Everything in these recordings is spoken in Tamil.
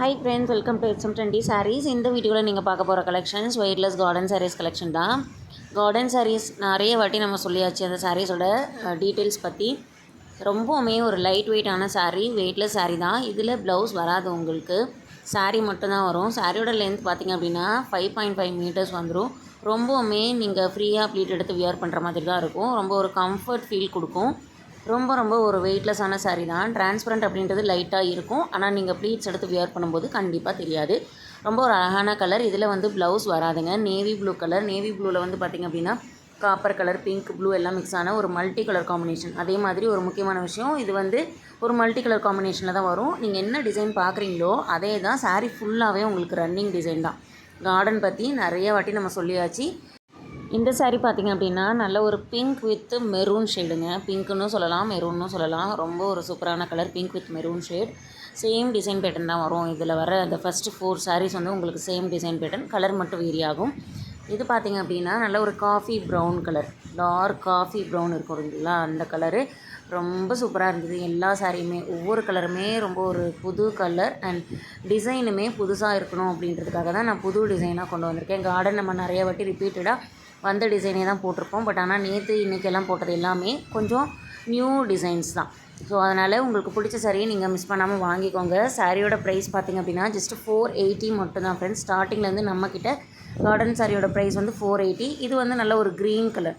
ஹை ஃப்ரெண்ட்ஸ் வெல்கம் டு எட்ஸம் டுவெண்ட்டி சாரீஸ் இந்த வீடியோவில் நீங்கள் பார்க்க போகிற collections weightless Garden saris collection தான். கார்டன் சாரீஸ் நிறைய வாட்டி நம்ம சொல்லியாச்சு அந்த சாரீஸோட டீட்டெயில்ஸ் பற்றி ரொம்பவுமே ஒரு லைட் வெயிட்டான சாரீ வெயிட்லெஸ் சாரீ தான். இதில் ப்ளவுஸ் வராது உங்களுக்கு. சாரீ மட்டும்தான் வரும். சாரியோட லென்த் பார்த்தீங்க அப்படின்னா ஃபைவ் பாயிண்ட் ஃபைவ் மீட்டர்ஸ் வந்துடும் ரொம்பவுமே நீங்கள் ஃப்ரீயாக ப்ளீட் எடுத்து வியர் பண்ணுற மாதிரி தான் இருக்கும். ரொம்ப ஒரு கம்ஃபர்ட் ஃபீல் கொடுக்கும். ரொம்ப ரொம்ப ஒரு வெயிட்லெஸ்ஸான saree தான். டிரான்ஸ்பரண்ட் அப்படின்றது லைட்டாக இருக்கும். ஆனால் நீங்கள் ப்ளீட்ஸ் எடுத்து வியர் பண்ணும்போது கண்டிப்பாக தெரியாது. ரொம்ப ஒரு அழகான கலர் இதில் வந்து ப்ளவுஸ் வராதுங்க. நேவி ப்ளூ கலர் நேவி ப்ளூவில் வந்து பார்த்திங்க அப்படின்னா காப்பர் கலர் பிங்க் ப்ளூ எல்லாம் மிக்ஸ் ஆன ஒரு மல்டி கலர் காம்பினேஷன் அதே மாதிரி ஒரு முக்கியமான விஷயம் இது வந்து ஒரு மல்டி கலர் காம்பினேஷனில் தான் வரும். நீங்கள் என்ன டிசைன் பார்க்குறீங்களோ அதே தான் சாரீ ஃபுல்லாகவே உங்களுக்கு ரன்னிங் டிசைன் தான். கார்டன் பற்றி நிறைய வாட்டி நம்ம சொல்லியாச்சு. இந்த சாரீ பார்த்தீங்க அப்படின்னா நல்ல ஒரு பிங்க் வித் மெரூன் ஷேடுங்க பிங்க்குன்னு சொல்லலாம் மெரூன்னு சொல்லலாம். ரொம்ப ஒரு சூப்பரான colour pink with maroon shade same design pattern தான் வரும். இதில் வர அந்த ஃபஸ்ட்டு ஃபோர் சாரீஸ் வந்து உங்களுக்கு சேம் டிசைன் பேட்டர்ன் கலர் மட்டும் வேரி ஆகும். இது பார்த்தீங்க அப்படின்னா நல்ல ஒரு coffee brown colour dark coffee brown இருக்கும் இல்லைங்களா? அந்த கலரு ரொம்ப சூப்பராக இருந்தது. எல்லா சாரியுமே ஒவ்வொரு கலருமே ரொம்ப ஒரு புது கலர் அண்ட் டிசைனுமே புதுசாக இருக்கணும் அப்படின்றதுக்காக தான் நான் புது டிசைனாக கொண்டு வந்திருக்கேன். கார்டன் நம்ம நிறைய வாட்டி ரிப்பீட்டடாக வந்த டிசைனே தான் போட்டிருப்போம் பட் ஆனால் நேற்று இன்றைக்கெல்லாம் போட்டது எல்லாமே கொஞ்சம் நியூ டிசைன்ஸ் தான். ஸோ அதனால் உங்களுக்கு பிடிச்ச சாரியை நீங்கள் மிஸ் பண்ணாமல் வாங்கிக்கோங்க. சாரியோட ப்ரைஸ் பார்த்தீங்க அப்படின்னா ஜஸ்ட் ஃபோர் எயிட்டி மட்டும்தான் ஃப்ரெண்ட்ஸ் ஸ்டார்டிங்லேருந்து நம்மக்கிட்ட கார்டன் சாரியோட ப்ரைஸ் வந்து ஃபோர் எயிட்டி இது வந்து நல்ல ஒரு green colour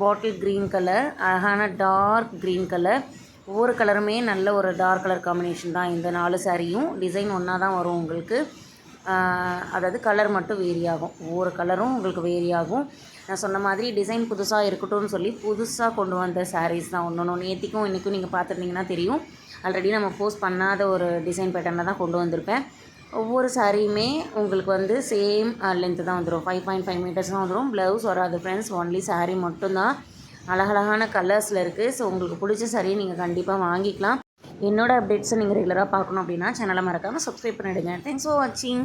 bottle green colour அழகான டார்க் க்ரீன் கலர் ஒவ்வொரு கலருமே நல்ல ஒரு டார்க் கலர் காம்பினேஷன் தான். இந்த நாலு சாரியும் டிசைன் ஒன்றா தான் வரும் உங்களுக்கு. அதாவது கலர் மட்டும் வேரி ஆகும். ஒவ்வொரு கலரும் உங்களுக்கு வேரி ஆகும். நான் சொன்ன மாதிரி டிசைன் புதுசாக இருக்கட்டும்னு சொல்லி புதுசாக கொண்டு வந்த சாரீஸ் தான் ஒன்று ஒன்று நேற்றுக்கும் இன்றைக்கும் நீங்கள் பார்த்துருந்தீங்கன்னா தெரியும். ஆல்ரெடி நம்ம போஸ்ட் பண்ணாத ஒரு டிசைன் பேட்டர்னில் தான் கொண்டு வந்திருப்பேன். ஒவ்வொரு சாரியுமே உங்களுக்கு வந்து சேம் லென்த்து தான் வந்துடும் ஃபைவ் பாயிண்ட் ஃபைவ் மீட்டர்ஸ் தான் வந்துடும் ப்ளவுஸ் வராது ஃப்ரெண்ட்ஸ் ஒன்லி சாரீ மட்டும்தான். அழகழகான கலர்ஸில் இருக்குது ஸோ உங்களுக்கு பிடிச்ச சாரியை நீங்கள் கண்டிப்பாக வாங்கிக்கலாம். என்னோட அப்டேட்ஸை நீங்கள் ரெகுலராக பார்க்கணும் அப்படின்னா சேனலை மறக்காமல் சப்ஸ்கிரைப் பண்ணிவிடுங்க தேங்க்ஸ் ஃபார் வாட்சிங்